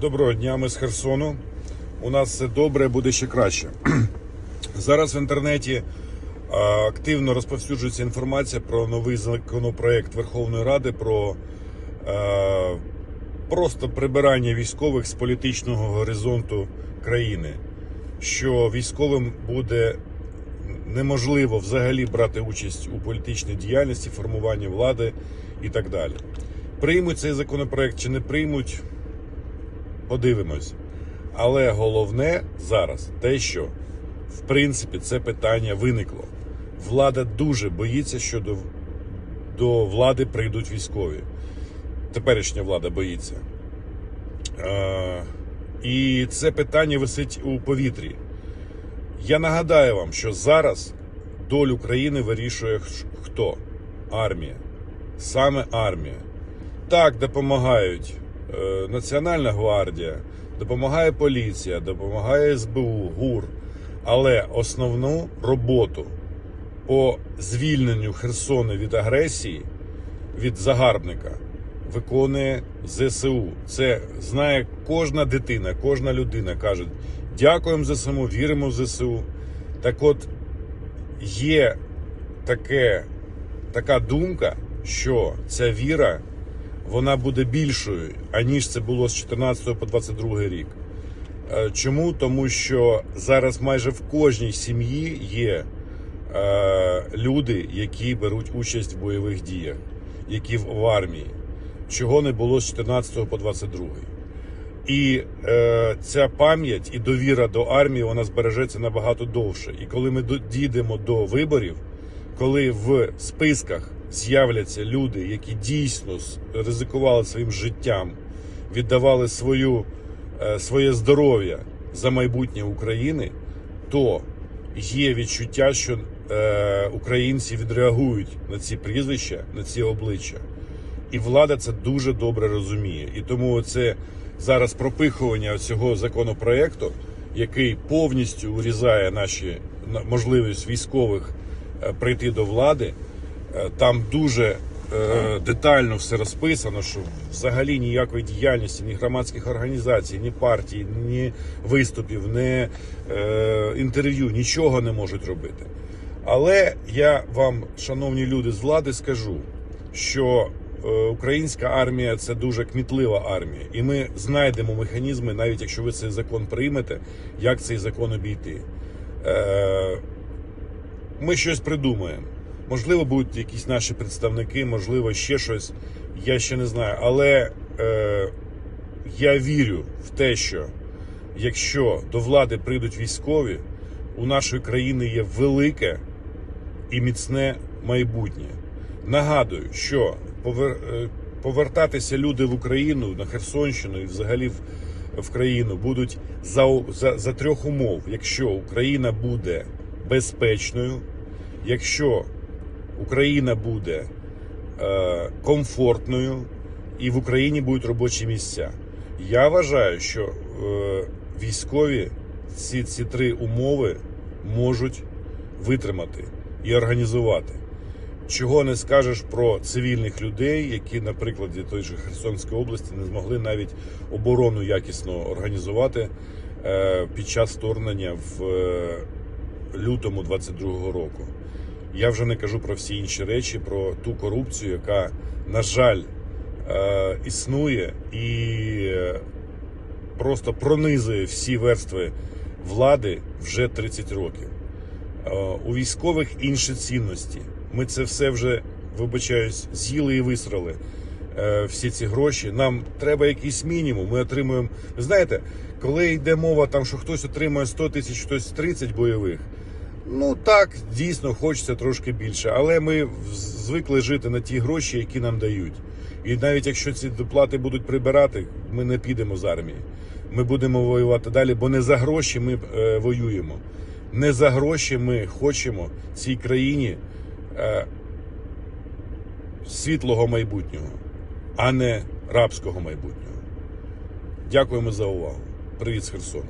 Доброго дня, ми з Херсону. У нас все добре, буде ще краще. Зараз в інтернеті е, активно розповсюджується інформація про новий законопроект Верховної Ради про е, просто прибирання військових з політичного горизонту країни. Що військовим буде неможливо взагалі брати участь у політичній діяльності, формуванні влади і так далі. Приймуть цей законопроект чи не приймуть, подивимось. Але головне зараз те, що в принципі це питання виникло. Влада дуже боїться, що до, до влади прийдуть військові. Теперішня влада боїться. Е, і це питання висить у повітрі. Я нагадаю вам, що зараз долю країни вирішує хто? Армія. Саме армія. Так, допомагають Національна гвардія, допомагає поліція, допомагає СБУ, ГУР. Але основну роботу по звільненню Херсону від агресії, від загарбника, виконує ЗСУ. Це знає кожна дитина, кожна людина каже: дякуємо ЗСУ, віримо в ЗСУ. Так от є таке, така думка, що ця віра вона буде більшою, аніж це було з 14 по 22 рік. Е, Чому? Тому що зараз майже в кожній сім'ї є е, люди, які беруть участь в бойових діях, які в, армії, чого не було з 14 по 22. І е, ця пам'ять і довіра до армії вона збережеться набагато довше. І коли ми дійдемо до виборів, коли в списках з'являться люди, які дійсно ризикували своїм життям, віддавали свою, е, своє здоров'я за майбутнє України, то є відчуття, що е, українці відреагують на ці прізвища, на ці обличчя. І влада це дуже добре розуміє. І тому це зараз пропихування цього законопроекту, який повністю урізає наші на- можливість військових е, прийти до влади. Е, Там дуже е, детально все розписано, що взагалі ніякої діяльності, ні громадських організацій, ні партій, ні виступів, ні е, інтерв'ю, нічого не можуть робити. Але я вам, шановні люди з влади, скажу, що українська армія це дуже кмітлива армія, і ми знайдемо механізми, навіть якщо ви цей закон приймете, як цей закон обійти. Ми щось придумаємо. Можливо, будуть якісь наші представники, можливо, ще щось. Я ще не знаю. Але е, я вірю в те, що якщо до влади прийдуть військові, у нашої країни є велике і міцне майбутнє. Нагадую, що повер... е, повертатися люди в Україну на Херсонщину і взагалі в, в країну будуть за, за, за трьох умов: якщо Україна буде безпечною, якщо Україна буде е, комфортною і в Україні будуть робочі місця. Я вважаю, що е, військові ці, ці три умови можуть витримати і організувати. Чого не скажеш про цивільних людей, які, наприклад, той же Херсонської області не змогли навіть оборону якісно організувати е, під час вторгнення в лютому 22-го року. Я вже не кажу про всі інші речі, про ту корупцію, яка, на жаль, е, існує і е, просто пронизує всі верстви влади вже 30 років. Е, У військових інші цінності. Ми це все вже, вибачаюсь, з'їли і висрали. е, Всі ці гроші. Нам треба якийсь мінімум. Ми отримуємо. Ви знаєте, коли йде мова, там, що хтось отримує 100 тисяч, хтось 30 бойових. Ну так, дійсно, хочеться трошки більше, але ми звикли жити на ті гроші, які нам дають. І навіть якщо ці доплати будуть прибирати, ми не підемо з армії. Ми будемо воювати далі, бо не за гроші ми е, воюємо. Не за гроші ми хочемо цій країні е, світлого майбутнього, а не рабського майбутнього. Дякуємо за увагу. Привіт з Херсону.